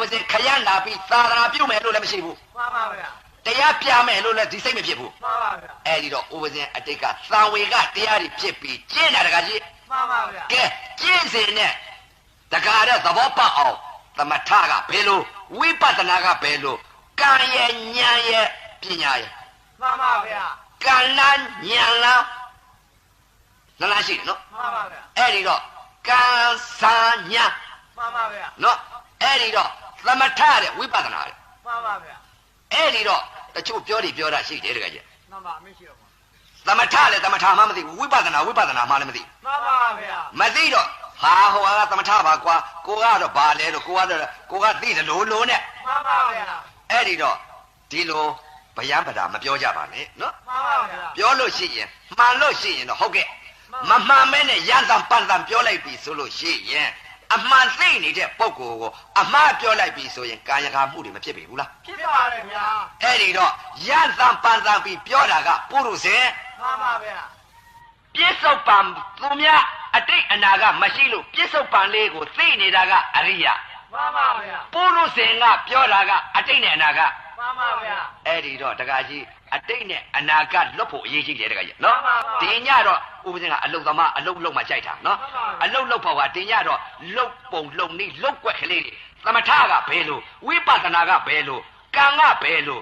ပစင်ခရမ်းလာပြီးသာသနာပြုမယ်လို့လည်းမရှိဘူးမှန်ပါဗျာတရားပြမယ်လို့လည်းဒီစိတ်မဖြစ်ဘူးမှန်ပါဗျာအဲ့ဒီတော့ဥပဇင်အတိတ်ကသံဝေကတရားတွေဖြစ်ပြီးကျင့်တာတကကြီးမှန်ပါဗျာကဲကျင့်စဉ်နဲ့တကားတဲ့သဘောပေါက်အောင်သမထကဘယ်လိုဝိပဿနာကဘယ်လိုကံရဲ့ဉာဏ်ရဲ့ပညာရဲ့မှန်ပါဗျာကံလားဉာဏ်လားနလားရှိတယ်နော်မှန်ပါဗျာအဲ့ဒီတော့ကံစာဉာဏ်မှန်ပါဗျာနော်အဲ့ဒီတော့ သမထတဲ့ဝိပဿနာတဲ့မှန်ပါဗျာအဲ့ဒီတော့တချို့ပြောတယ်ပြောတာရှိတယ်တကကြီးမှန်ပါမရှိတော့ဘူးသမထလည်းသမထမှမသိဘူးဝိပဿနာဝိပဿနာမှလည်းမသိဘူးမှန်ပါဗျာမသိတော့ဟာဟိုကသမထပါကွာကိုကတော့ဘာလဲလို့ကိုကတော့ကိုကသိတယ်လို့လို့နဲ့မှန်ပါဗျာအဲ့ဒီတော့ဒီလိုဗျံပဒါမပြောကြပါနဲ့နော်မှန်ပါဗျာပြောလို့ရှိရင်မှန်လို့ရှိရင်တော့ဟုတ်ကဲ့မမှန်မဲနဲ့ရန်တံပန်တံပြောလိုက်ပြီဆိုလို့ရှိရင် အမှန်သိနေတဲ့ပုံကိုယ်ကိုအမှားပြောလိုက်ပြီဆိုရင်ကာယကမှုတွေမဖြစ်ပြီဘူးလားဖြစ်ပါတယ်ဗျာအဲ့ဒီတော့ရန်တံပန်တံပြီးပြောတာကပုရုဇဉ်မှန်ပါဗျာပြစ္ဆုတ်ပံသူများအတိတ်အနာကမရှိလို့ပြစ္ဆုတ်ပံလေးကိုသိနေတာကအရိယာမှန်ပါဗျာပုရုဇဉ်ကပြောတာကအတိတ်နဲ့အနာကမှန်ပါဗျာအဲ့ဒီတော့တကကြီး အတိတ်နဲ့အနာကလွတ်ဖို့အရေးကြီးတယ်တကကြီးနော်မှန်ပါပါတင်ညတော့ဥပဇင်ကအလုတ်သမားအလုတ်လုတ်မှကြိုက်တာနော်မှန်ပါပါအလုတ်လုတ်ဖို့ကတင်ညတော့လုတ်ပုံလုတ်နည်းလုတ်ွက်ကလေးတွေသမထကဘယ်လိုဝိပဿနာကဘယ်လိုကံကဘယ်လို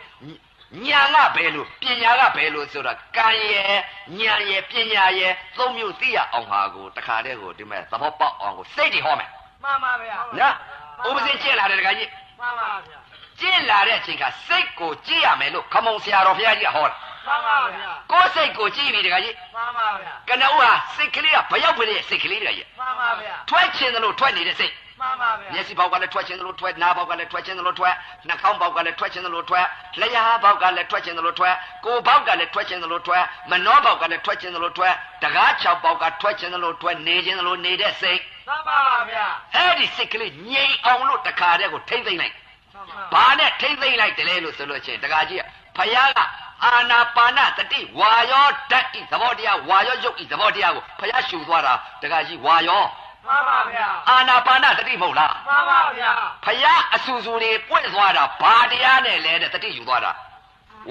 ညာကဘယ်လိုပညာကဘယ်လိုဆိုတော့ကံရဲ့ညာရဲ့ပညာရဲ့သုံးမျိုးသိရအောင်ဟာကိုတခါတည်းကိုဒီမဲ့သဘောပေါက်အောင်ကိုစိတ်တွေဟောမယ်မှန်ပါဗျာနော်ဥပဇင်ကျင့်လာတယ်တခါကြီးမှန်ပါဗျာ ကျင့်လာတဲ့အချိန်ကစိတ်ကိုကြည့်ရမယ်လို့ခမုံဆရာတော်ဘုရားကြီးကဟောတာမှန်ပါဗျာကိုယ်စိတ်ကိုကြည့်ပြီတခါကြီးမှန်ပါဗျာကနဦးဟာစိတ်ကလေးကဘရောက်ပဲတဲ့စိတ်ကလေးတခါကြီးမှန်ပါဗျာထွက်ချင်တယ်လို့ထွက်နေတဲ့စိတ်မှန်ပါဗျာမျက်စိဘောက်ကလည်းထွက်ချင်တယ်လို့ထွက်နားဘောက်ကလည်းထွက်ချင်တယ်လို့ထွက်နှာခေါင်းဘောက်ကလည်းထွက်ချင်တယ်လို့ထွက်လျှာဘောက်ကလည်းထွက်ချင်တယ်လို့ထွက်ကိုယ်ဘောက်ကလည်းထွက်ချင်တယ်လို့ထွက်မနှောဘောက်ကလည်းထွက်ချင်တယ်လို့ထွက်တကား၆ဘောက်ကထွက်ချင်တယ်လို့ထွက်နေချင်တယ်လို့နေတဲ့စိတ်မှန်ပါဗျာအဲ့ဒီစိတ်ကလေးငြိမ်အောင်လို့တခါတည်းကိုထိမ့်သိမ့်လိုက်မှန်ပါ ဘာနဲ့ထိမ့်သိမ့်လိုက်တယ်လဲလို့ဆိုလို့ချင်းတခါကြီးကဖယားကအာနာပါနတတိဝါယောဓာတ်ဤသဘောတရားဝါယောယုတ်ဤသဘောတရားကိုဖယားရှူသွားတာတခါကြီးဝါယောမှန်ပါဗျာအာနာပါနတတိမဟုတ်လားမှန်ပါဗျာဖယားအဆူဆူတွေပွင့်သွားတာဘာတရားနဲ့လဲတဲ့တတိယူသွားတာ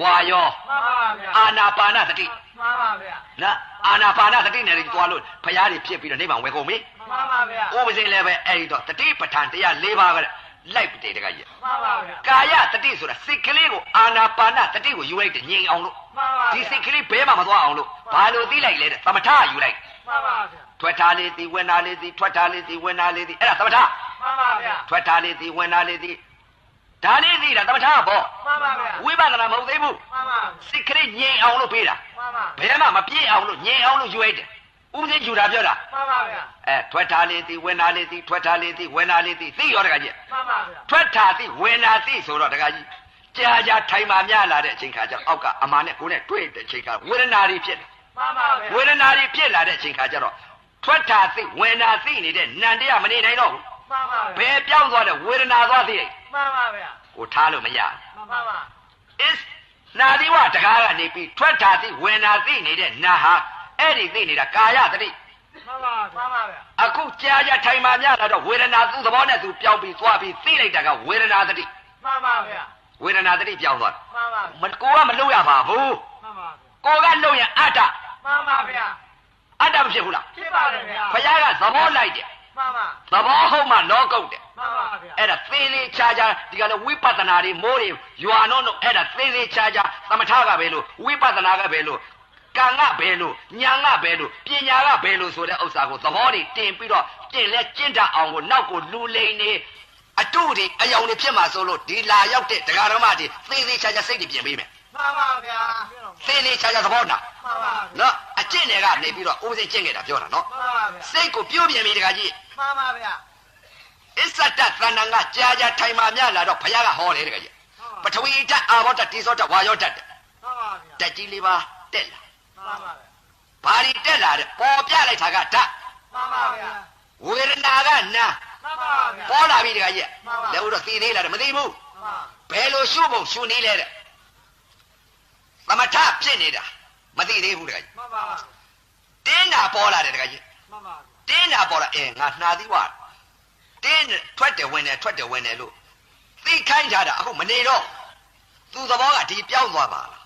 ဝါယောမှန်ပါဗျာအာနာပါနတတိမှန်ပါဗျာနော်အာနာပါနတတိနဲ့သွားလို့ဖယားတွေဖြစ်ပြီးတော့နိဗ္ဗာန်ဝယ်ကုန်ပြီမှန်ပါဗျာဥပဇင်လည်းပဲအဲ့ဒီတော့တတိပဋ္ဌာန်တရား၄ပါးကလည်း လိုက်ပြီတခါကြီးမှန်ပါဗျာကာယတတိဆိုတာစိတ်ကလေးကိုအာနာပါနတတိကိုယူလိုက်တယ်ငြိမ်အောင်လို့မှန်ပါဗျာဒီစိတ်ကလေးဘဲမှမသွားအောင်လို့ဘာလို့သိလိုက်လဲတဲ့သမထယူလိုက်မှန်ပါဗျာထွက်ထားလေးသည်ဝင်ထားလေးသည်ထွက်ထားလေးသည်ဝင်ထားလေးသည်အဲ့ဒါသမထမှန်ပါဗျာထွက်ထားလေးသည်ဝင်ထားလေးသည်ဒါလေးသည်ဒါသမထပေါ့မှန်ပါဗျာဝိပဿနာမဟုတ်သေးဘူးမှန်ပါစိတ်ကလေးငြိမ်အောင်လို့ပေးတာမှန်ပါဘယ်မှမပြည့်အောင်လို့ငြိမ်အောင်လို့ယူလိုက်တယ် ဥပဒေယူတာပြောတာမှန်ပါဗျာအဲထွက်ထားလေးသည်ဝင်ထားလေးသည်ထွက်ထားလေးသည်ဝင်ထားလေးသည်သိရောတကကြီးမှန်ပါဗျာထွက်ထားသည်ဝင်ထားသည်ဆိုတော့တကကြီးကြာကြာထိုင်မှများလာတဲ့အချိန်ခါကျတော့အောက်ကအမာနဲ့ကိုယ်နဲ့တွေ့တဲ့အချိန်ခါဝေဒနာတွေဖြစ်တယ်မှန်ပါဗျာဝေဒနာတွေဖြစ်လာတဲ့အချိန်ခါကျတော့ထွက်ထားသည်ဝင်ထားသည်နေတဲ့နန္တရားမနေနိုင်တော့ဘူးမှန်ပါဘဗျာယ်ပြောင်းသွားတဲ့ဝေဒနာသွားသည်မှန်ပါဗျာကိုထားလို့မရမှန်ပါ is နာဒီဝတကားကနေပြီးထွက်ထားသည်ဝင်ထားသည်နေတဲ့နာဟာ အဲ့ဒီသိနေတာကာယတတိမှန်ပါမှန်ပါဗျာအခုကြာကြာထိုင်မှများလာတော့ဝေဒနာသူ့သဘောနဲ့သူပြောင်းပြီးသွားပြီးသိလိုက်တာကဝေဒနာတတိမှန်ပါဗျာဝေဒနာတတိပြောင်းသွားတယ်မှန်ပါမကိုကမလုပ်ရပါဘူးမှန်ပါကိုကလုပ်ရင်အတ္တမှန်ပါဗျာအတ္တမဖြစ်ဘူးလားဖြစ်ပါတယ်ဗျာဘုရားကသဘောလိုက်တယ်မှန်ပါသဘောဟုတ်မှလောကုတ်တယ်မှန်ပါဗျာအဲ့ဒါသေးသေးချာချာဒီကနေ့ဝိပဿနာတွေမိုးတွေရွာတော့တော့အဲ့ဒါသေးသေးချာချာသမထကပဲလို့ဝိပဿနာကပဲလို့ ကံကပဲလို့ညာကပဲလို့ပညာကပဲလို့ဆိုတဲ့ဥစ္စာကိုသဘောတွေတင်ပြီးတော့ကျင့်လဲကျင့်တတ်အောင်ကိုနောက်ကိုလူလိန်နေအတုတွေအယောင်တွေဖြစ်မှာဆိုလို့ဒီလာရောက်တဲ့တရားဓမ္မတွေသေးသေးချာချာစိတ်တွေပြင်ပေးမယ်မှန်ပါဗျာသေးသေးချာချာသဘောနာမှန်ပါနော်အကျင့်တွေကနေပြီးတော့ဥပဒေကျင့်ခဲ့တာပြောတာနော်မှန်ပါဗျာစိတ်ကိုပြုတ်ပြင်ပြီးတခါကြီးမှန်ပါဗျာအစ္ဆတသဏ္ဍာန်ကကြာကြာထိုင်မှများလာတော့ဘုရားကဟောတယ်တခါကြီးပထဝီဓာတ်အာဘောဓာတ်တိသောဓာတ်ဝါယောဓာတ်တဲ့မှန်ပါဗျာဓာတ်ကြီးလေးပါတက်လာ မှန်ပါဗျာဘာတွေတက်လာတဲ့ပေါ်ပြလိုက်တာကဓာတ်မှန်ပါဗျာဝေဒနာကနာမှန်ပါဗျာပေါ်လာပြီတခါကြီးမှန်ပါလည်းဦးတော့သိသေးလားတဲ့မသိဘူးမှန်ဘယ်လိုရှုဖို့ရှုနေလဲတဲ့သမထဖြစ်နေတာမသိသေးဘူးတခါကြီးမှန်ပါတင်းတာပေါ်လာတယ်တခါကြီးမှန်ပါတင်းတာပေါ်လာအဲငါနှာသီးဝတင်းထွက်တယ်ဝင်တယ်ထွက်တယ်ဝင်တယ်လို့သိခိုင်းကြတာအခုမနေတော့သူသဘောကဒီပြောင်းသွားပါလား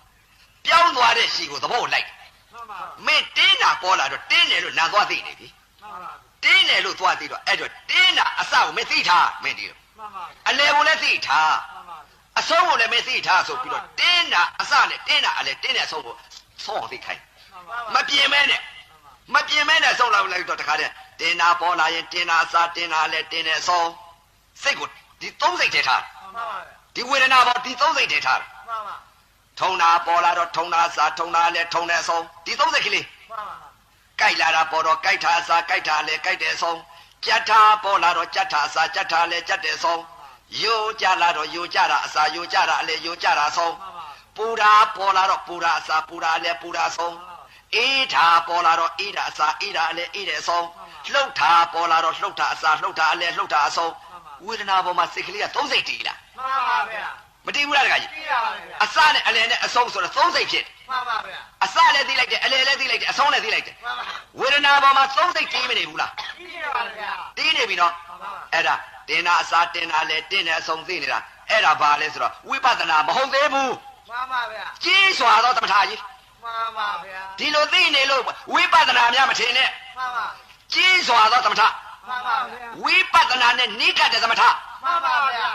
ပြောင်းသွားတဲ့ရှိကိုသဘောကိုလိုက် မှန်ပါမင်းတင်းတာပေါ်လာတော့တင်းတယ်လို့နာသွားသိနေပြီမှန်ပါတင်းတယ်လို့သွားသိတော့အဲ့တော့တင်းတာအစကိုမင်းသိထားမင်းဒီလိုမှန်ပါအလဲကိုလည်းသိထားမှန်ပါအဆုံးကိုလည်းမသိထားဆိုပြီးတော့တင်းတာအစနဲ့တင်းတာအလဲတင်းတဲ့အဆုံးကိုဆုံးအောင်သိခိုင်းမှန်ပါမပြင်းမဲနဲ့မပြင်းမဲနဲ့ဆုံးလာလိုက်တော့တခါတည်းတင်းတာပေါ်လာရင်တင်းတာအစတင်းတာအလဲတင်းတဲ့အဆုံးစိတ်ကိုဒီသုံးစိတ်ထဲထားမှန်ပါဒီဝေဒနာပေါ်ဒီသုံးစိတ်ထဲထားမှန်ပါ ထုံတာပေါ်လာတော့ထုံတာအစထုံတာအလဲထုံတဲ့အဆုံးဒီသုံးစိတ်ကလေးမှန်ပါကြိုက်လာတာပေါ်တော့ကြိုက်တာအစားကြိုက်တာလည်းကြိုက်တဲ့အဆုံးကြက်တာပေါ်လာတော့ကြက်တာအစားကြက်တာလည်းကြက်တဲ့အဆုံးယိုကြလာတော့ယိုကြတာအစားယိုကြတာလည်းယိုကြတာအဆုံးမှန်ပါပူတာပေါ်လာတော့ပူတာအစားပူတာလည်းပူတာအဆုံးအေးတာပေါ်လာတော့အေးတာအစားအေးတာလည်းအေးတဲ့အဆုံးလှုပ်တာပေါ်လာတော့လှုပ်တာအစားလှုပ်တာလည်းလှုပ်တာအဆုံးဝေဒနာပေါ်မှာစိတ်ကလေးကသုံးစိတ်တည်လားမှန်ပါဗျာ မတည်ဘူးလားတခါကြီးကြည့်ရပါဗျာအစနဲ့အလယ်နဲ့အဆုံးဆိုတော့သုံးစိတ်ဖြစ်တယ်မှန်ပါဗျာအစလည်းသိလိုက်တယ်အလယ်လည်းသိလိုက်တယ်အဆုံးလည်းသိလိုက်တယ်မှန်ပါဝေဒနာပေါ်မှာသုံးစိတ်တည်မနေဘူးလားကြည့်ရပါဗျာတီးနေပြီနော်မှန်ပါအဲ့ဒါတင်တာအစားတင်တာလေတင်တဲ့အဆုံးသိနေတာအဲ့ဒါဘာလဲဆိုတော့ဝိပဿနာမဟုတ်သေးဘူးမှန်ပါဗျာကြီးစွာသောသမထကြီးမှန်ပါဗျာဒီလိုသိနေလို့ဝိပဿနာများမထင်နဲ့မှန်ပါကြီးစွာသောသမထမှန်ပါဗျာဝိပဿနာနဲ့နိကတ်တဲ့သမထမှန်ပါဗျာ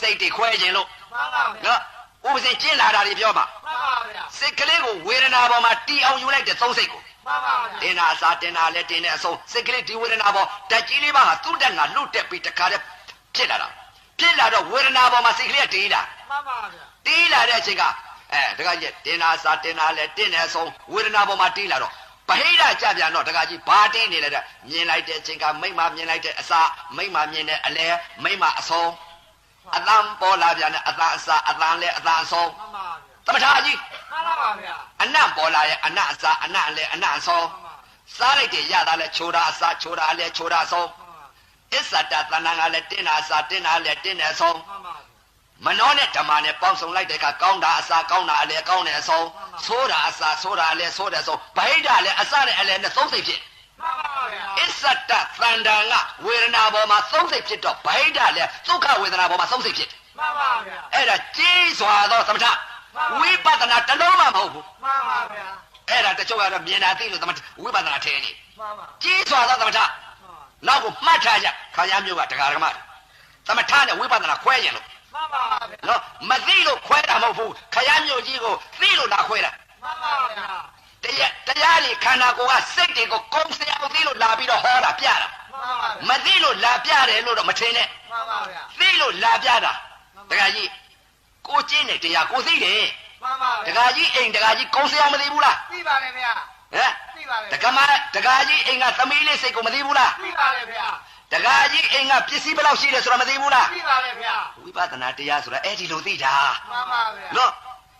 စိတ်တွေခွဲခြင်းလို့ မှန်ပါဗျာနော်ဥပစေကျင့်လာတာတွေပြောပါမှန်ပါဗျာစိတ်ကလေးကိုဝေဒနာပေါ်မှာတီအောင်ယူလိုက်တဲ့သုံးစိတ်ကိုမှန်ပါဗျာတင်တာအစားတင်တာလည်းတင်တဲ့အဆုံးစိတ်ကလေးဒီဝေဒနာပေါ်ဓာတ်ကြီးလေးပါဟာသူ့တက်ငါလှုပ်တက်ပြီးတခါတည်းဖြစ်လာတာဖြစ်လာတော့ဝေဒနာပေါ်မှာစိတ်ကလေးကတေးလာမှန်ပါဗျာတီးလာတဲ့အချိန်ကအဲတခါကြီးတင်တာစားတင်တာလဲတင်တဲ့အဆုံးဝေဒနာပေါ်မှာတီးလာတော့ဗဟိတကြပြန်တော့တခါကြီးဘာတင်းနေလဲတဲ့မြင်လိုက်တဲ့အချိန်ကမိမ့်မမြင်လိုက်တဲ့အစာမိမ့်မမြင်တဲ့အလဲမိမ့်မအဆုံး အတန်ပေါ်လာပြန်တဲ့အတန်အစာအတန်လဲအတန်အဆုံးမှန်ပါဗျာသမထကြီးမှန်ပါဗျာအနတ်ပေါ်လာရဲ့အနတ်အစာအနတ်အလဲအနတ်အဆုံးမှန်ပါစားလိုက်တဲ့ရတာလဲချိုတာအစာချိုတာအလဲချိုတာအဆုံးမှန်ပါအစ္ဆတသဏ္ဍာန်ကလည်းတင်းတာအစာတင်းတာအလဲတင်းတဲ့အဆုံးမှန်ပါမနောနဲ့ဓမ္မနဲ့ပေါင်းစုံလိုက်တဲ့အခါကောင်းတာအစာကောင်းတာအလဲကောင်းတဲ့အဆုံးဆိုးတာအစာဆိုးတာအလဲဆိုးတဲ့အဆုံးဗဟိတလည်းအစနဲ့အလဲနဲ့သုံးစိတ်ဖြစ်မှန်ပါဗျာ အစ္ဆတသန္တန်ကဝေဒနာပေါ်မှာသုံးစိတ်ဖြစ်တော့ဗဟိတလည်းဒုက္ခဝေဒနာပေါ်မှာသုံးစိတ်ဖြစ်မှန်ပါဗျာအဲ့ဒါကြီးစွာသောသမထဝိပဿနာတစ်လုံးမှမဟုတ်ဘူးမှန်ပါဗျာအဲ့ဒါတချို့ကတော့မြင်တာသိလို့သမထဝိပဿနာထဲနေမှန်ပါကြီးစွာသောသမထနောက်ကိုမှတ်ထားကြခါရမျိုးကတရားဓမ္မသမထနဲ့ဝိပဿနာခွဲရင်လို့မှန်ပါဗျာနော်မသိလို့ခွဲတာမဟုတ်ဘူးခရမျိုးကြီးကိုသိလို့လာခွဲတာမှန်ပါဗျာ တရားတရားကြီးခန္ဓာကိုယ်ကစိတ်တွေကိုကုန်းစရာသိလို့လာပြီးတော့ဟောတာပြတာမှန်ပါမသိလို့လာပြတယ်လို့တော့မထင်နဲ့မှန်ပါဗျာသိလို့လာပြတာတခါကြီးကိုကျင့်တဲ့တရားကိုသိတယ်မှန်ပါတဗျာခါကြီးအိမ်တခါကြီးကုန်းစရာမသိဘူးလားသိပါလေဗျာဟမ်သိပါလေတခါမတခါကြီးအိမ်ကသမီးလေးစိတ်ကိုမသိဘူးလားသိပါလေဗျာတခါကြီးအိမ်ကပစ္စည်းဘယ်လောက်ရှိတယ်ဆိုတာမသိဘူးလားသိပါလေဗျာဝိပဿနာတရားဆိုတာအဲ့ဒီလိုသိတာမှန်ပါဗျာနော်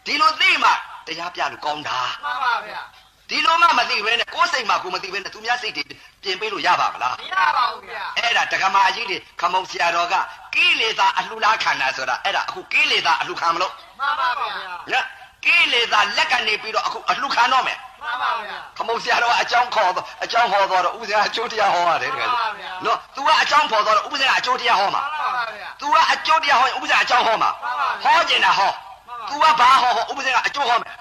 ဒီလိုသိမှ တရားပြလို့ကောင်းတာ မှန်ပါဗျာ ဒီလိုမှမသိဘဲနဲ့ကိုယ်စိတ်မှကိုယ်မသိဘဲနဲ့သူများစိတ်တွေပြင်ပေးလို့ရပါမလား မရပါဘူးဗျာ အဲ့ဒါတက္ကမကြီးတွေခမုံဆရာတော်ကကိလေသာအလှလားခန္ဓာဆိုတာအဲ့ဒါအခုကိလေသာအလှခံမလို့ မှန်ပါဗျာ နော်ကိလေသာလက်ကနေပြီးတော့အခုအလှခံတော့မယ် မှန်ပါဗျာ ခမုံဆရာတော်ကအကြောင်းခေါ်တော့အကြောင်းဟောတော့ဥပဇင်ကအကျိုးတရားဟောရတယ်တကယ်လို့နော် तू ကအကြောင်းခေါ်တော့ဥပဇင်ကအကျိုးတရားဟောမှာ မှန်ပါဗျာ तू ကအကျိုးတရားဟောရင်ဥပဇင်အကြောင်းဟောမှာဟောကျင်တာဟော तू ကဘာဟောဟောဥပဇင်ကအကျိုးဟောမယ်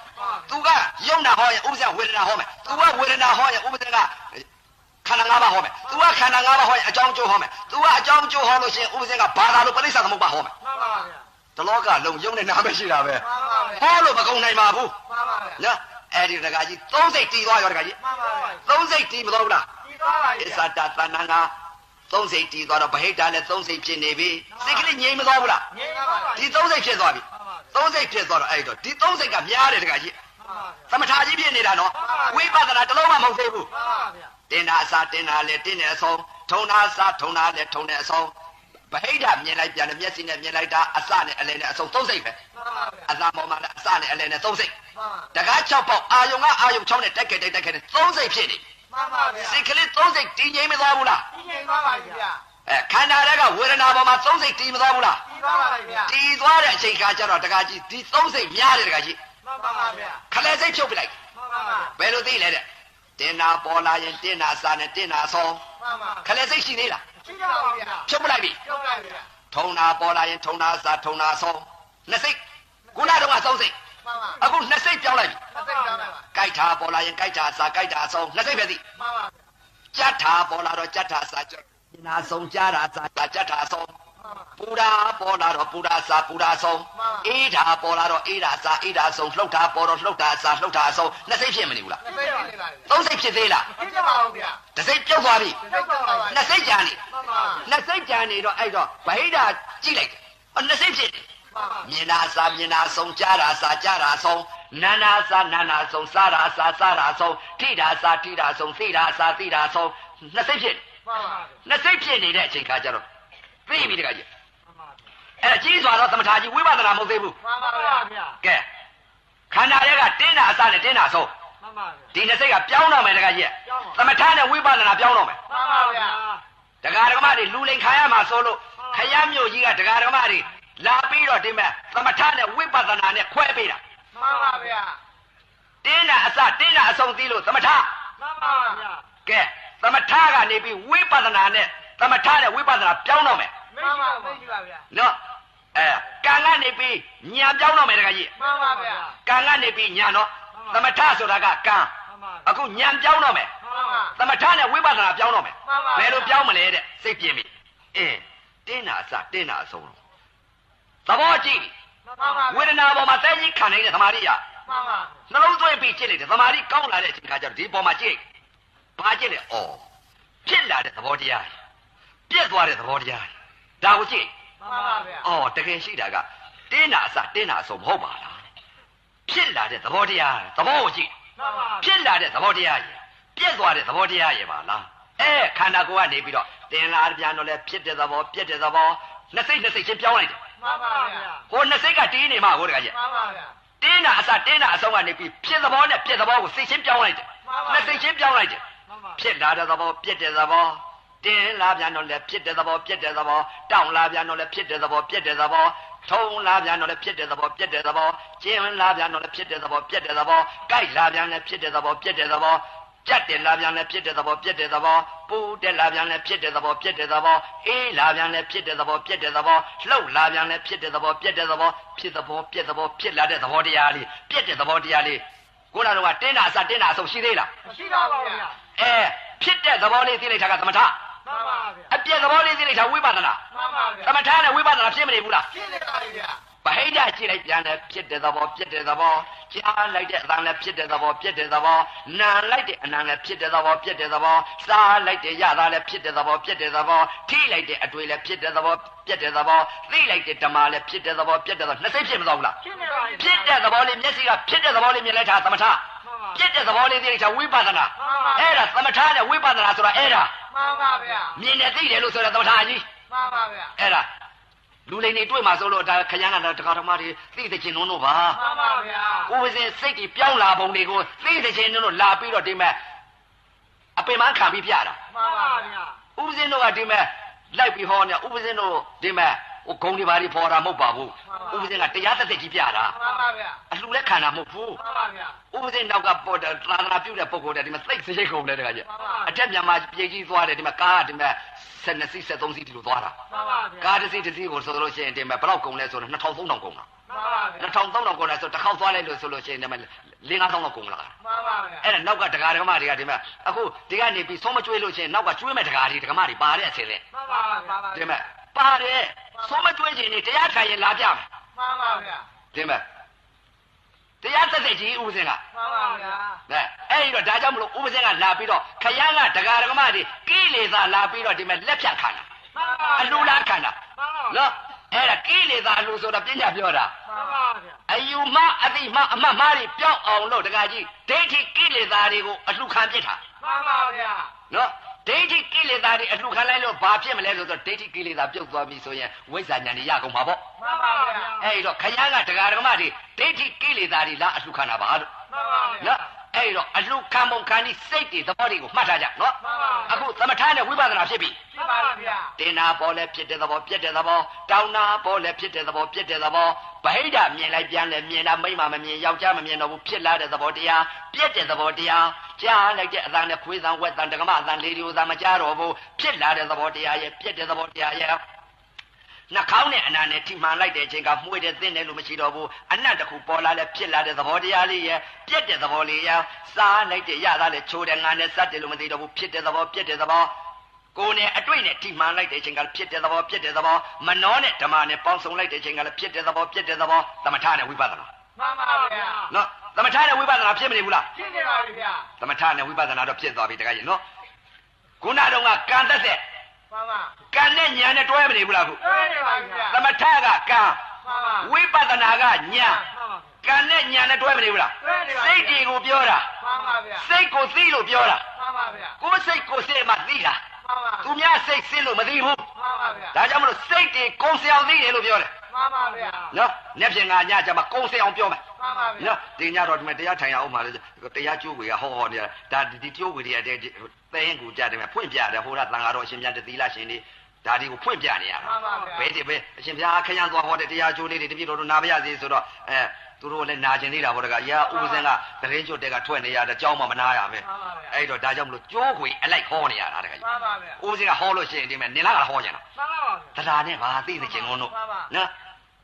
သူကယုံနာဟောရင်ဥပဇ္ဇဝေဒနာဟောမယ်။ तू ကဝေဒနာဟောရင်ဥပဇ္ဇကခန္ဓာ၅ပါးဟောမယ်။ तू ကခန္ဓာ၅ပါးဟောရင်အကြောင်းကျိုးဟောမယ်။ तू ကအကြောင်းကျိုးဟောလို့ရှိရင်ဥပဇ္ဇကဘာသာလို့ပရိစ္ဆာသမုပ္ပါဟောမယ် မှန်ပါဗျာ ။တလောကလုံးယုံနဲ့နာပဲရှိတာပဲ မှန်ပါဗျာ ။ဟောလို့မကုန်နိုင်ပါဘူး မှန်ပါဗျာ ။နော်အဲ့ဒီတကကြီးသုံးစိတ်တီးသွားရောတကကြီး မှန်ပါဗျာ သုံးစိတ်တီးမသွားဘူးလား ဒီသွားပါ ။ ဗျာ အစ္ဆတသဏ္ဍာန်ကသုံးစိတ်တီးသွားတော့ဗဟိတလည်းသုံးစိတ်ဖြစ်နေပြီ။စိတ်ကလေးငြိမ်မသွားဘူးလား ငြိမ်းပါပါ ။ဒီသုံးစိတ်ဖြစ်သွားပြီ မှန်ပါဗျာ ။သုံးစိတ်ဖြစ်သွားတော့အဲ့တော့ဒီသုံးစိတ်ကများတယ်တကကြီး မှန်ပါဗျာ ။ သမထကြီးဖြစ်နေတာနော်။ဝိပဿနာတစ်လုံးမှမဟုတ်သေးဘူးမှန်ပါဗျာတင်တာအစားတင်တာလည်းတင်တဲ့အဆုံးထုံတာအစားထုံတာလည်းထုံတဲ့အဆုံးဗဟိတမြင်လိုက်ပြန်တယ်မျက်စိနဲ့မြင်လိုက်တာအစနဲ့အလယ်နဲ့အဆုံးသုံးစိတ်ပဲမှန်ပါဗျာအသာပေါ်မှာလည်းအစနဲ့အလယ်နဲ့သုံးစိတ်မှန်ပါတကား6ပေါက်အာယုံကအာယုံ6နဲ့တက်ခဲ့တက်တက်ခဲ့သုံးစိတ်ဖြစ်နေမှန်ပါဗျာစိတ်ကလေးသုံးစိတ်တည်ငြိမ်မသွားဘူးလားဒီငြိမ်းသွားပါဗျာအဲခန္ဓာတွေကဝေဒနာပေါ်မှာသုံးစိတ်တည်မသွားဘူးလားဒီသွားပါဗျာတည်သွားတဲ့အချိန်ခါကျတော့တကားကြီးဒီသုံးစိတ်များတယ်တကားကြီး မှန်ပါဗျာခလဲစိတ်ဖြုတ်ပလိုက်မှန်ပါဗျာဘယ်လိုသိလဲတဲ့တင်တာပေါ်လာရင်တင်တာအစနဲ့တင်တာအဆုံးမှန်ပါခလဲစိတ်ရှိသေးလားရှိကြပါဗျာဖြုတ်ပလိုက်ပြီပြုတ်လိုက်ဗျာထုံတာပေါ်လာရင်ထုံတာစားထုံတာဆုံးနှစ်စိတ်ခုနကတော့ကသုံးစိတ်မှန်ပါအခုနှစ်စိတ်ပြောင်းလိုက်ပြီအသိကြောင်းလိုက်ပါကြိုက်တာပေါ်လာရင်ကြိုက်တာစားကြိုက်တာဆုံးနှစ်စိတ်ပဲသိမှန်ပါကြက်တာပေါ်လာတော့ကြက်တာစားကြက်နာဆုံးကြားတာစားတာကြက်တာဆုံးမှန် ပါပူတာပေါ်လာတော့ပူတာစားပူတာဆုံးမှန်ပါအေးတာပေါ်လာတော့အေးတာစားအေးတာဆုံးလှုပ်တာပေါ်တော့လှုပ်တာစားလှုပ်တာဆုံးနှစ်စိတ်ဖြစ်မနေဘူးလားအသိနေပါလေသုံးစိတ်ဖြစ်သေးလားဖြစ်ကြပါဦးဗျာတစ်စိတ်ပြုတ်သွားပြီသိကြောင်းပါပါနှစ်စိတ်ကြံနေမှန်ပါနှစ်စိတ်ကြံနေတော့အဲ့တော့ဗဟိတကြည့်လိုက်တယ်အော်နှစ်စိတ်ဖြစ်တယ်မှန်ပါမြင်တာစားမြင်တာဆုံးကြားတာစားကြားတာဆုံးနာနာစားနာနာဆုံးစားတာစားစားတာဆုံးထိတာစားထိတာဆုံးသိတာစားသိတာဆုံးနှစ်စိတ်ဖြစ်တယ်မှန်ပါနှစ်စိတ်ဖြစ်နေတဲ့အချိန်ခါကျတော့ သိပြီတခါကြီးအဲ့ဒါကြီးစွာတော့သမထာကြီးဝိပဿနာမဟုတ်သေးဘူးမှန်ပါဗျာကဲခန္ဓာတွေကတင်းတာအစနဲ့တင်းတာဆုံးဒီနှစ်စိတ်ကပြောင်းတော့မယ်တခါကြီးသမထနဲ့ဝိပဿနာပြောင်းတော့မယ်မှန်ပါဗျာဒကာဒကမတွေလူလိန်ခံရမှာဆိုလို့ခရမ်းမြို့ကြီးကဒကာဒကမတွေလာပြီးတော့တင်းမဲ့သမထနဲ့ဝိပဿနာနဲ့ခွဲပေးတာမှန်ပါဗျာတင်းတာအစတင်းတာအဆုံးသီးလို့သမထမှန်ပါဗျာကဲသမထကနေပြီးဝိပဿနာနဲ့သမထနဲ့ဝိပဿနာပြောင်းတော့မယ် မှန်ပါသိကြပါဗျာနော်အဲကံကနေပြီးညာပြောင်းတော့မယ်တခါကြီးမှန်ပါဗျာကံကနေပြီးညာနော်သမထဆိုတာကကံအခုညာပြောင်းတော့မယ်မှန်ပါသမထနဲ့ဝိပဿနာပြောင်းတော့မယ်မှန်ပါဘယ်လိုပြောင်းမလဲတဲ့စိတ်ပြင်းပြီအင်းတင်းတာအစတင်းတာအဆုံးလို့သဘောကြည့်မှန်ပါဝေဒနာပေါ်မှာတဲကြီးခံနေတဲ့သမာဓိရမှန်ပါနှလုံးသွင်းပြီးကြည့်လိုက်တယ်သမာဓိကောင်းလာတဲ့အချိန်ခါကျတော့ဒီပေါ်မှာကြည့်ဘာကြည့်လဲဩဖြစ်လာတဲ့သဘောတရားပြက်သွားတဲ့သဘောတရား ဒါကိုကြည့်မှန်ပါဗျာဩတကယ်ရှိတာကတင်းတာအစတင်းတာအဆုံးမဟုတ်ပါလားဖြစ်လာတဲ့သဘောတရားသဘောကိုကြည့်မှန်ပါဖြစ်လာတဲ့သဘောတရားရယ်ပြက်သွားတဲ့သဘောတရားရယ်ပါလားအဲခန္ဓာကိုယ်ကနေပြီးတော့တင်လာပြန်တော့လဲဖြစ်တဲ့သဘောပြက်တဲ့သဘောနှစ်စိတ်နှစ်စိတ်ချင်းပြောင်းလိုက်တယ်မှန်ပါဗျာဟိုနှစ်စိတ်ကတင်းနေမှာဟိုတကကြီးမှန်ပါဗျာတင်းတာအစတင်းတာအဆုံးကနေပြီးဖြစ်သဘောနဲ့ပြက်သဘောကိုစိတ်ချင်းပြောင်းလိုက်တယ်နှစ်စိတ်ချင်းပြောင်းလိုက်တယ်ဖြစ်လာတဲ့သဘောပြက်တဲ့သဘော တင်းလာပြန်တော့လဲဖြစ်တဲ့သဘောပြက်တဲ့သဘောတောင်းလာပြန်တော့လဲဖြစ်တဲ့သဘောပြက်တဲ့သဘောထုံလာပြန်တော့လဲဖြစ်တဲ့သဘောပြက်တဲ့သဘောကျင်းလာပြန်တော့လဲဖြစ်တဲ့သဘောပြက်တဲ့သဘောကြိုက်လာပြန်လဲဖြစ်တဲ့သဘောပြက်တဲ့သဘောကြက်တယ်လာပြန်လဲဖြစ်တဲ့သဘောပြက်တဲ့သဘောပူတယ်လာပြန်လဲဖြစ်တဲ့သဘောပြက်တဲ့သဘောအေးလာပြန်လဲဖြစ်တဲ့သဘောပြက်တဲ့သဘောလှုပ်လာပြန်လဲဖြစ်တဲ့သဘောပြက်တဲ့သဘောဖြစ်သဘောပြက်သဘောဖြစ်လာတဲ့သဘောတရားလေးပြက်တဲ့သဘောတရားလေးခုနကတော့တင်းတာအစတင်းတာအဆုံးရှိသေးလားမရှိပါဘူးဗျာအဲဖြစ်တဲ့သဘောလေးသိလိုက်တာကသမထမှန်ပါဗျာ အပြည့်သဘောလေးသိလိုက်တာဝိပဿနာမှန်ပါဗျာသမထနဲ့ဝိပဿနာဖြစ်မနေဘူးလားဖြစ်နေပါလေဗျာဗဟိတကြည့်လိုက်ပြန်တယ်ဖြစ်တဲ့သဘောပြစ်တဲ့သဘောကြားလိုက်တဲ့အသံလည်းဖြစ်တဲ့သဘောပြစ်တဲ့သဘောနာလိုက်တဲ့အနံလည်းဖြစ်တဲ့သဘောပြစ်တဲ့သဘောစားလိုက်တဲ့ရတာလည်းဖြစ်တဲ့သဘောပြစ်တဲ့သဘောထိလိုက်တဲ့အတွေ့လည်းဖြစ်တဲ့သဘောပြစ်တဲ့သဘောသိလိုက်တဲ့ဓမ္မလည်းဖြစ်တဲ့သဘောပြစ်တဲ့သဘောနှစ်စိတ်ဖြစ်မသွားဘူးလားဖြစ်နေပါလေဖြစ်တဲ့သဘောလေးမျက်စိကဖြစ်တဲ့သဘောလေးမြင်လိုက်တာသမထပြစ်တဲ့သဘောလေးသိလိုက်တာဝိပဿနာအဲ့ဒါသမထနဲ့ဝိပဿနာဆိုတာအဲ့ဒါ မှန်ပါဗျာမြင်နေသိတယ်လို့ဆိုတာသမထကြီးမှန်ပါဗျာအဲ့ဒါလူလိန်တွေတွေ့မှာဆိုလို့ဒါခရမ်းကတော့တရားဓမ္မတွေသိတဲ့ချင်းလုံးတို့ပါမှန်ပါဗျာကိုယ်ဝစဉ်စိတ်ကြီးပြောင်းလာပုံတွေကိုသိတဲ့ချင်းလုံးတို့လာပြီးတော့ဒီမဲ့အပင်မခံပြီးပြတာမှန်ပါဗျာဥပဇင်းတို့ကဒီမဲ့လိုက်ပြီးဟောနေဥပဇင်းတို့ဒီမဲ့ ဟိုဂုံတွေပါတွေပေါ်တာမဟုတ်ပါဘူးဥပဇင်းကတရားသက်သက်ကြီးပြတာမှန်ပါဗျာအလှလည်းခံတာမဟုတ်ဘူးမှန်ပါဗျာဥပဇင်းနောက်ကပေါ်တာသာသနာပြုတဲ့ပုံကိုယ်တည်းဒီမဲ့သိစိတ်ကုန်တယ်တကကြီးမှန်ပါအထက်မြန်မာပြည်ကြီးသွားတယ်ဒီမဲ့ကားကဒီမဲ့12စီး73စီးဒီလိုသွားတာမှန်ပါဗျာကားတစ်စီးတစ်စီးကိုဆိုလို့ရှိရင်ဒီမဲ့ဘယ်တော့ကုန်လဲဆိုတော့2000 3000ကုန်တာမှန်ပါဗျာ2000 3000ကုန်တယ်ဆိုတစ်ခေါက်သွားလိုက်လို့ဆိုလို့ရှိရင်ဒီမဲ့5000လောက်ကုန်လာတာမှန်ပါဗျာအဲ့ဒါနောက်ကဒကာဒကမတွေကဒီမဲ့အခုဒီကနေပြီးဆုံးမကျွေးလို့ရှိရင်နောက်ကကျွေးမဲ့ဒကာတွေဒကမတွေပါတဲ့အစင်းလဲမှန်ပါဗျာဒီမဲ့ပါတယ် ဆုံးမကျွေးခြင်းနေတရားခံရင်လာပြမယ်မှန်ပါဗျာဒီမဲ့တရားသက်သက်ကြီးဥပဇင်းကမှန်ပါဗျာအဲအဲ့ဒီတော့ဒါကြောင့်မလို့ဥပဇင်းကလာပြီးတော့ခရမ်းကဒကာဒကမတွေကိလေသာလာပြီးတော့ဒီမဲ့လက်ဖြတ်ခံတာမှန်ပါအလူလားခံတာမှန်ပါနော်အဲ့ဒါကိလေသာအလူဆိုတာပညာပြောတာမှန်ပါဗျာအယူမအတိမအမတ်မားတွေပြောက်အောင်လို့တကကြီးဒိဋ္ဌိကိလေသာတွေကိုအလှခံပြစ်တာမှန်ပါဗျာနော် ဒိဋ္ဌိကိလေသာတွေအလှခံလိုက်လို့ဘာဖြစ်မလဲဆိုတော့ဒိဋ္ဌိကိလေသာပြုတ်သွားပြီဆိုရင်ဝိဇ္ဇာဉာဏ်ကြီးရကုန်မှာပေါ့မှန်ပါဗျာအဲ့ဒီတော့ခရမ်းကဒကာဒကမတွေဒိဋ္ဌိကိလေသာတွေလားအလှခံတာပါလို့မှန်ပါဗျာနော်အဲ့ဒီတော့အလှ ခံပုံခံဒီစိတ်တွေသဘောတွေကိုမှတ်ထားကြနော်မှန်ပါအခုသမထနဲ့ဝိပဿနာဖြစ်ပြီဖြစ်ပါဗျာတင်နာပေါ်လဲဖြစ်တဲ့သဘောပြက်တဲ့သဘောတောင်းနာပေါ်လဲဖြစ်တဲ့သဘောပြက်တဲ့သဘောဗဟိတမြင်လိုက်ပြန်လဲမြင်တာမိမ့်မမမြင်ယောက်ျားမမြင်တော့ဘူးဖြစ်လာတဲ့သဘောတရားပြက်တဲ့သဘောတရားကြားလိုက်တဲ့အသံနဲ့ခွေးသံဝက်သံဒကမအသံလေးဒီဥသာမကြားတော့ဘူးဖြစ်လာတဲ့သဘောတရားရဲ့ပြက်တဲ့သဘောတရားရဲ့ နှာခေါင်းနဲ့အနာနဲ့ထိမှန်လိုက်တဲ့အချိန်ကမှုတဲ့သင်းတယ်လို့မရှိတော့ဘူးအနတ်တစ်ခုပေါ်လာလဲဖြစ်လာတဲ့သဘောတရားလေးရဲ့ပြက်တဲ့သဘောလေးရဲ့စားလိုက်တဲ့ရတာလဲချိုးတယ်ငါနဲ့စက်တယ်လို့မသိတော့ဘူးဖြစ်တဲ့သဘောပြက်တဲ့သဘောကိုယ်နဲ့အတွေ့နဲ့ထိမှန်လိုက်တဲ့အချိန်ကဖြစ်တဲ့သဘောပြက်တဲ့သဘောမနှောနဲ့ဓမ္မနဲ့ပေါင်းစုံလိုက်တဲ့အချိန်ကလည်းဖြစ်တဲ့သဘောပြက်တဲ့သဘောသမထနဲ့ဝိပဿနာမှန်ပါဗျာနော်သမထနဲ့ဝိပဿနာဖြစ်မနေဘူးလားရှင်းနေပါပြီဗျာသမထနဲ့ဝိပဿနာတော့ဖြစ်သွားပြီတခါကြီးနော်ခုနတုန်းကကံတက်တဲ့ မှန်ပါကံနဲ့ညာနဲ့တွဲမနေဘူးလားခုတွဲနေပါပြီဗျာသမထကကံမှန်ပါဝိပဿနာကညာမှန်ပါကံနဲ့ညာနဲ့တွဲမနေဘူးလားတွဲနေပါစိတ်တွေကိုပြောတာမှန်ပါဗျာစိတ်ကိုသိလို့ပြောတာမှန်ပါဗျာကိုယ်စိတ်ကိုစိတ်မှသိတာမှန်ပါသူများစိတ်သိလို့မသိဘူးမှန်ပါဗျာဒါကြောင့်မလို့စိတ်တွေကိုယ်စအောင်သိတယ်လို့ပြောတယ် မှန်ပါဗျာနော်မျက်ပြင်ကညာကြမှာကိုယ်စအောင်ပြောမယ်မှန်ပါဗျာနော်ဒီညတော့ဒီမှာတရားထိုင်ရအောင်ပါလေတရားကျိုးဝေကဟောဟောနေတာဒါဒီကျိုးဝေတွေတဲ့သရင်ကူကြတယ်မှာဖွင့်ပြတယ်ဟိုကသံဃာတော်အရှင်မြတ်သီလရှင်တွေ ဒါဒီကိုဖွင့်ပြနေရတာမှန်ပါဗျာဘယ်ဒီပဲအရှင်ဘုရားခရမ်းသွားဟောတဲ့တရားကျိုးလေးတွေတပြည့်တော်တို့နာပါရစေဆိုတော့အဲသူတို့လည်းနာကျင်နေတာဗောတကရာဥပဇင်ကတရင်ကျွတ်တဲ့ကထွက်နေရတဲ့ကြောင်းမှမနာရပဲမှန်ပါဗျာအဲ့တော့ဒါကြောင့်မလို့ကျိုးခွေအလိုက်ဟောနေရတာတကကြီးမှန်ပါဗျာဥပဇင်ကဟောလို့ရှိရင်ဒီမဲ့နင်လာကဟောကြတာမှန်ပါဗျာတရားနဲ့ဘာသိနေချင်ကုန်တို့မှန်ပါနော်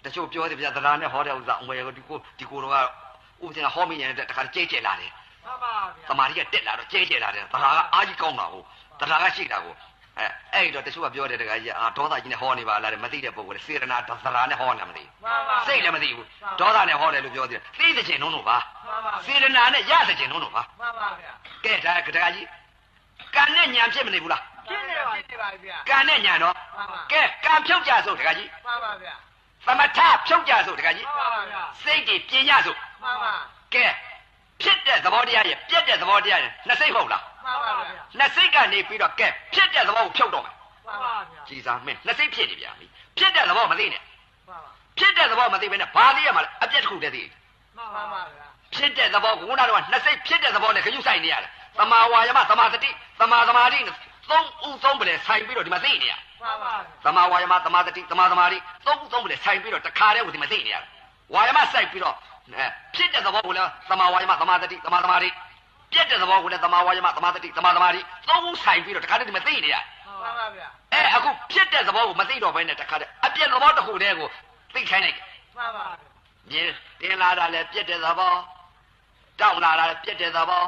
တချို့ပြောတယ်ဗျာတရားနဲ့ဟောတဲ့ဥစ္စာအမွေကိုဒီကိုဒီကိုတော့ဥပဇင်ကဟောမိရင်တခါကြဲကြဲလာတယ်မှန်ပါဗျာသမာဓိကတက်လာတော့ကျဲကျဲလာတယ်တရားကအားကြီးကောင်းတာကိုတရားကရှိတာကို အဲအဲ့ဒီတော့တချို့ကပြောတယ်တကကြီးအာဒေါသကြီးနဲ့ဟောနေပါလားတဲ့မသိတဲ့ပုဂ္ဂိုလ်စေရနာသရာနဲ့ဟောနေမသိမှန်ပါစိတ်လည်းမသိဘူးဒေါသနဲ့ဟောတယ်လို့ပြောတယ်သိတဲ့ချင်းလုံးတို့ပါမှန်ပါစေရနာနဲ့ရတဲ့ချင်းလုံးတို့ပါမှန်ပါဗျာကဲဒါကတကကြီးကံနဲ့ညာဖြစ်မနေဘူးလားရှင်းနေပါရှင်းနေပါဗျာကံနဲ့ညာတော့မှန်ပါကဲကံဖြုတ်ကြစို့တကကြီးမှန်ပါဗျာသမထဖြုတ်ကြစို့တကကြီးမှန်ပါဗျာစိတ်တွေပြင်ကြစို့မှန်ပါကဲဖြစ်တဲ့သဘောတရားရဲ့ပြက်တဲ့သဘောတရားရဲ့နှစ်စိတ်ဟုတ်လားမှ န်ပါဗျာနှစ်စိတ်ကနေပြီးတော့ကဲဖြစ်တဲ့သဘောကိုဖြုတ်တော့မယ်မှန်ပါဗျာကြည်စားမင်းနှစ်စိတ်ဖြစ်နေပြန်ပြီဖြစ်တဲ့သဘောမသိနဲ့မှန်ပါဖြစ်တဲ့သဘောမသိဘဲနဲ့ဘာသိရမှာလဲအပြက်တစ်ခုတည်းသိမှန်ပါဗျာဖြစ်တဲ့သဘောကခုနကတော့နှစ်စိတ်ဖြစ်တဲ့သဘောနဲ့ခရုစိုက်နေရတယ်သမာဝါယမသမာသတိသမာသမာဓိနဲ့သုံးဥသုံးပလဲဆိုင်ပြီးတော့ဒီမှာသိနေရမှန်ပါသမာဝါယမသမာသတိသမာသမာဓိသုံးဥသုံးပလဲဆိုင်ပြီးတော့တခါတည်းကိုဒီမှာသိနေရဝါယမစိုက်ပြီးတော့အဲဖြစ်တဲ့သဘောကိုလည်းသမာဝါယမသမာသတိသမာသမာဓိ ပြက်တဲ့သဘောကိုလည်းသမာဝါယမသမာသတိသမာသမာဓိသုံးဥဆိုင်ပြီးတော့တခါတည်းဒီမှာသိနေရမှန်ပါဗျာအဲအခုဖြစ်တဲ့သဘောကိုမသိတော့ဘဲနဲ့တခါတည်းအပြက်သဘောတစ်ခုတည်းကိုသိခိုင်းလိုက်မှန်ပါမြင်တင်လာတာလည်းပြက်တဲ့သဘောတောင်းလာတာလည်းပြက်တဲ့သဘော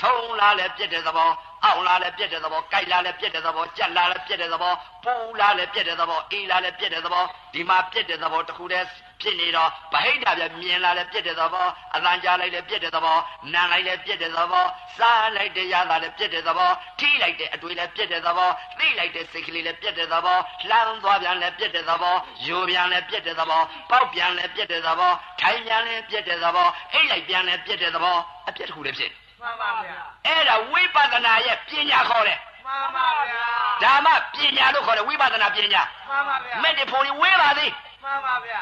ထုံလာလည်းပြက်တဲ့သဘော အောက်လာလည်းပြက်တဲ့သဘောကြိုက်လာလည်းပြက်တဲ့သဘောကြက်လာလည်းပြက်တဲ့သဘောပူလာလည်းပြက်တဲ့သဘောအေးလာလည်းပြက်တဲ့သဘောဒီမှာပြက်တဲ့သဘောတစ်ခုတည်းဖြစ်နေတော့ဗဟိတပြမြင်လာလည်းပြက်တဲ့သဘောအသံကြားလိုက်လည်းပြက်တဲ့သဘောနားလိုက်လည်းပြက်တဲ့သဘောစားလိုက်တဲ့ရတာလည်းပြက်တဲ့သဘောထိလိုက်တဲ့အတွေ့လည်းပြက်တဲ့သဘောသိလိုက်တဲ့စိတ်ကလေးလည်းပြက်တဲ့သဘောလှမ်းသွားပြန်လည်းပြက်တဲ့သဘောယိုပြန်လည်းပြက်တဲ့သဘောပေါက်ပြန်လည်းပြက်တဲ့သဘောထိုင်ပြန်လည်းပြက်တဲ့သဘောအိတ်လိုက်ပြန်လည်းပြက်တဲ့သဘောအပြက်တစ်ခုလည်းဖြစ် မှန်ပါဗျာအဲ့ဒါဝိပဿနာရဲ့ပညာခေါ်တဲ့မှန်ပါဗျာဓမ္မပညာလို့ခေါ်တဲ့ဝိပဿနာပညာမှန်ပါဗျာမဲ့တဖို့ဝေးပါသေးမှန်ပါဗျာ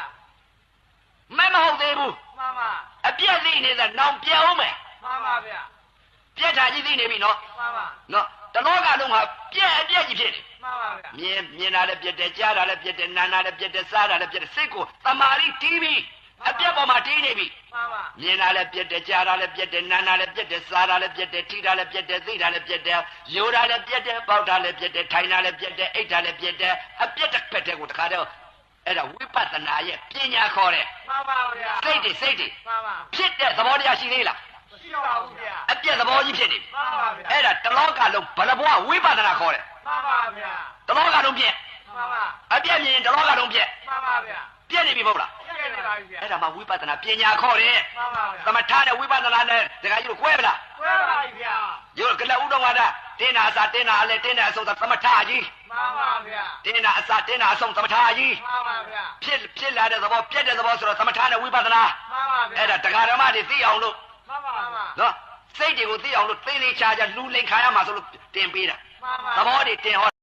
မဲ့မဟုတ်သေးဘူးမှန်ပါအပြက်သိနေတဲ့နောင်ပြက်အောင်မယ်မှန်ပါဗျာပြက်တာကြီးသိနေပြီနော်မှန်ပါနော်တလောကလုံးကပြက်အပြက်ကြီးဖြစ်နေမှန်ပါဗျာမြင်မြင်တာလည်းပြက်တယ်ကြားတာလည်းပြက်တယ်နားတာလည်းပြက်တယ်စားတာလည်းပြက်တယ်စိတ်ကိုတမာရီတီးပြီး အပြက်ပေါ်မှာတီးနေပြီမှန်ပါမြင်တာလည်းပြက်တယ်ကြားတာလည်းပြက်တယ်နားတာလည်းပြက်တယ်စားတာလည်းပြက်တယ်ထိတာလည်းပြက်တယ်သိတာလည်းပြက်တယ်ယိုတာလည်းပြက်တယ်ပေါက်တာလည်းပြက်တယ်ထိုင်တာလည်းပြက်တယ်အိတ်တာလည်းပြက်တယ်အပြက်တစ်ဖက်တည်းကိုတခါတည်းအဲ့ဒါဝိပဿနာရဲ့ပညာခေါ်တဲ့မှန်ပါဗျာစိတ်တွေစိတ်တွေမှန်ပါဖြစ်တဲ့သဘောတရားရှိသေးလားမရှိပါဘူးဗျာအပြက်သဘောကြီးဖြစ်နေပြီမှန်ပါဗျာအဲ့ဒါတလောကလုံးဘလဘွားဝိပဿနာခေါ်တယ်မှန်ပါဗျာတလောကလုံးပြက်မှန်ပါအပြက်မြင်ရင်တလောကလုံးပြက်မှန်ပါဗျာပြက်နေပြီမဟုတ်လားပြည့်နေပါပြီဗျာ အဲ့ဒါမှဝိပဿနာပညာခေါ်တယ်မှန်ပါဗျာသမထနဲ့ဝိပဿနာနဲ့တခါကြီးတို့ကွဲပလားဝဲပါပြီဗျာယောကလဥတော်ကတာတင်းနာအစာတင်းနာအလဲတင်းနာအဆုံးသမထကြီးမှန်ပါဗျာတင်းနာအစာတင်းနာအဆုံးသမထကြီးမှန်ပါဗျာဖြစ်ဖြစ်လာတဲ့သဘောပြက်တဲ့သဘောဆိုတော့သမထနဲ့ဝိပဿနာမှန်ပါဗျာအဲ့ဒါတရားဓမ္မတွေသိအောင်လို့မှန်ပါမှန်နော်စိတ်တွေကိုသိအောင်လို့သိသိချာချာလူလိန်ခံရမှာဆိုလို့တင်ပေးတာပါသဘောတွေတင်ဟော